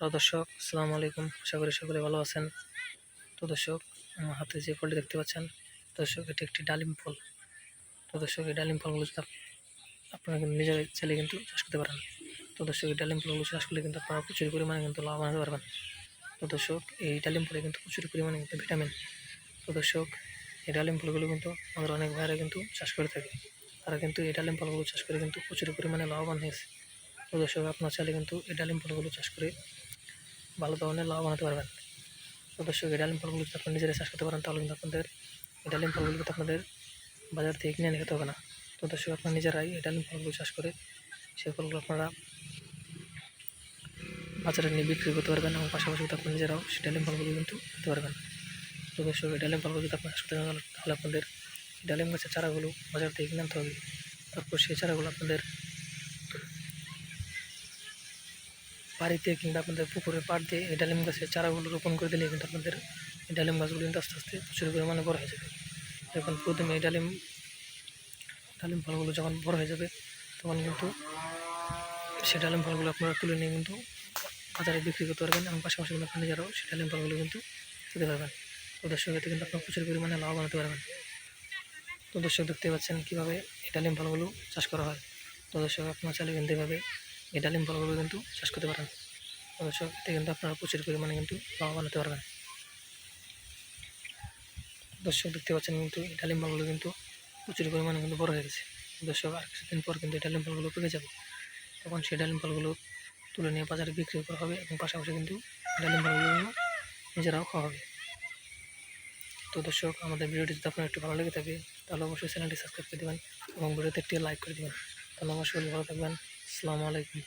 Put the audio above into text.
Hello দর্শক, আসসালামু আলাইকুম। আশা করি সকলে ভালো আছেন। তো দর্শক, আমার হাতে যে ফলটি দেখতে পাচ্ছেন দর্শক, এটি একটি ডালিম ফল। তো দর্শক, এই ডালিম ফলগুলো যদি আপ- আপনারা কিন্তু নিজের ছেলে কিন্তু চাষ করতে পারেন। তো দর্শক, এই ডালিম ফলগুলো চাষ করলে কিন্তু আপনারা প্রচুর পরিমাণে কিন্তু লাভবান হতে পারবেন। তো দর্শক, এই ডালিম ফলে কিন্তু প্রচুর পরিমাণে কিন্তু ভিটামিন। তো দর্শক, এই ডালিম ফলগুলো কিন্তু আমাদের অনেক ভাইরা কিন্তু চাষ করে থাকে। তারা কিন্তু এই ডালিম ফলগুলো চাষ করে কিন্তু প্রচুর পরিমাণে লাভবান হয়েছে। তো দর্শক, আপনার চাইলে কিন্তু এই ডালিম ফলগুলো চাষ করে ভালো ধরনের লাভবান হতে পারবেন। দর্শক এই ডালিম ফলগুলো যদি আপনারা নিজেরা চাষ করতে পারেন, তাহলে কিন্তু আপনাদের এই ডালিম ফলগুলো কিন্তু আপনাদের বাজার থেকে কিনে নিয়ে খেতে হবে না। তো দর্শক, আপনারা নিজেরাই এই ডালিম ফলগুলো চাষ করে সেই ফলগুলো আপনারা বাজারে নিয়ে বিক্রি করতে পারবেন এবং পাশাপাশি কিন্তু আপনারা নিজেরাও সেই ডালিম ফলগুলো কিন্তু খেতে পারবেন। তো দর্শক, এই ডালিম ফলগুলো যদি আপনারা চাষ করতে তাহলে আপনাদের ডালিম গাছের চারাগুলো বাজার থেকে কিনে আনতে হবে। তারপর সেই চারাগুলো আপনাদের বাড়িতে কিংবা আপনাদের পুকুরের পাড় দিয়ে এই ডালিম গাছের চারাগুলো রোপণ করে দিলে কিন্তু আপনাদের এই ডালিম গাছগুলো কিন্তু আস্তে আস্তে প্রচুর পরিমাণে বড় হয়ে যাবে। যখন প্রথমে এই ডালিম ডালিম ফলগুলো যখন বড় হয়ে যাবে, তখন কিন্তু সেই ডালিম ফলগুলো আপনারা তুলে নিয়ে কিন্তু বাজারে বিক্রি করতে পারবেন এবং পাশাপাশি কিন্তু আপনার নিজেরাও সেই ডালিম ফলগুলো কিন্তু খেতে পারবেন, তো দর্শক, এতে কিন্তু আপনার প্রচুর পরিমাণে লাভবান হতে পারবেন। তো দর্শক দেখতে পাচ্ছেন কীভাবে এই ডালিম ফলগুলো চাষ করা হয়। তো দর্শক, আপনার চাইলে কিন্তু এভাবে এই ডালিম ফলগুলো কিন্তু চাষ করতে পারেন। দর্শক এতে কিন্তু আপনারা প্রচুর পরিমাণে কিন্তু লাভবান হতে পারবেন। দর্শক দেখতে পাচ্ছেন কিন্তু এই ডালিম ফলগুলো কিন্তু প্রচুর পরিমাণে কিন্তু বড় হয়ে গেছে। দর্শক, আর কিছুদিন পর কিন্তু এই ডালিম ফলগুলো পেকে যাবে। তখন সেই ডালিম ফলগুলো তুলে নিয়ে বাজারে বিক্রি করা হবে এবং পাশাপাশি কিন্তু ডালিম ফলগুলো নিজেরাও খাওয়া হবে। তো দর্শক, আমাদের ভিডিওটি যদি আপনার একটু ভালো লেগে থাকে, তাহলে অবশ্যই চ্যানেলটি সাবস্ক্রাইব করে দেবেন এবং ভিডিওতে একটি লাইক করে দেবেন। তাহলে অবশ্যই ভালো থাকবেন। আসসালামু আলাইকুম।